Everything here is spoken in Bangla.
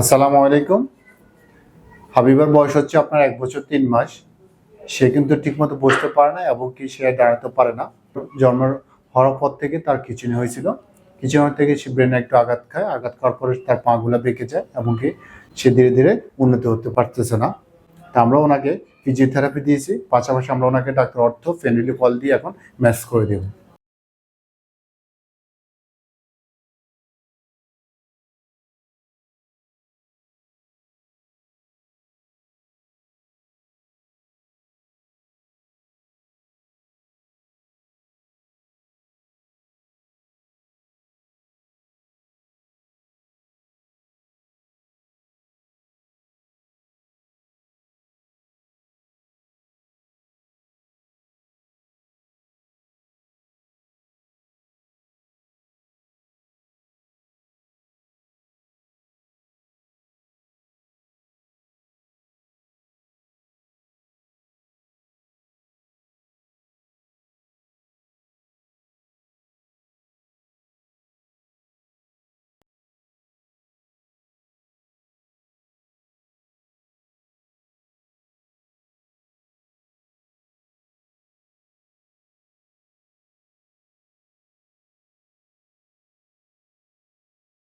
আসসালামু আলাইকুম। হাবিবার বয়স হচ্ছে আপনার এক বছর তিন মাস। সে কিন্তু ঠিকমতো বসতে পারে না এবং কি সে দাঁড়াতে পারে না। জন্মের হওয়ার পর থেকে তার খিচুনি হয়েছিল। খিচুনি থেকে সে ব্রেনে একটু আঘাত খায়। আঘাত খাওয়ার পরে তার পাগুলা বেঁকে যায় এবং কি সে ধীরে ধীরে উন্নতি হতে পারতেছে না। তা আমরা ওনাকে ফিজিওথেরাপি দিয়েছি। পাশাপাশি আমরা ওনাকে ডাক্তার অর্থ ফ্যামিলি কল দিয়ে এখন ম্যাচ করে দেবো।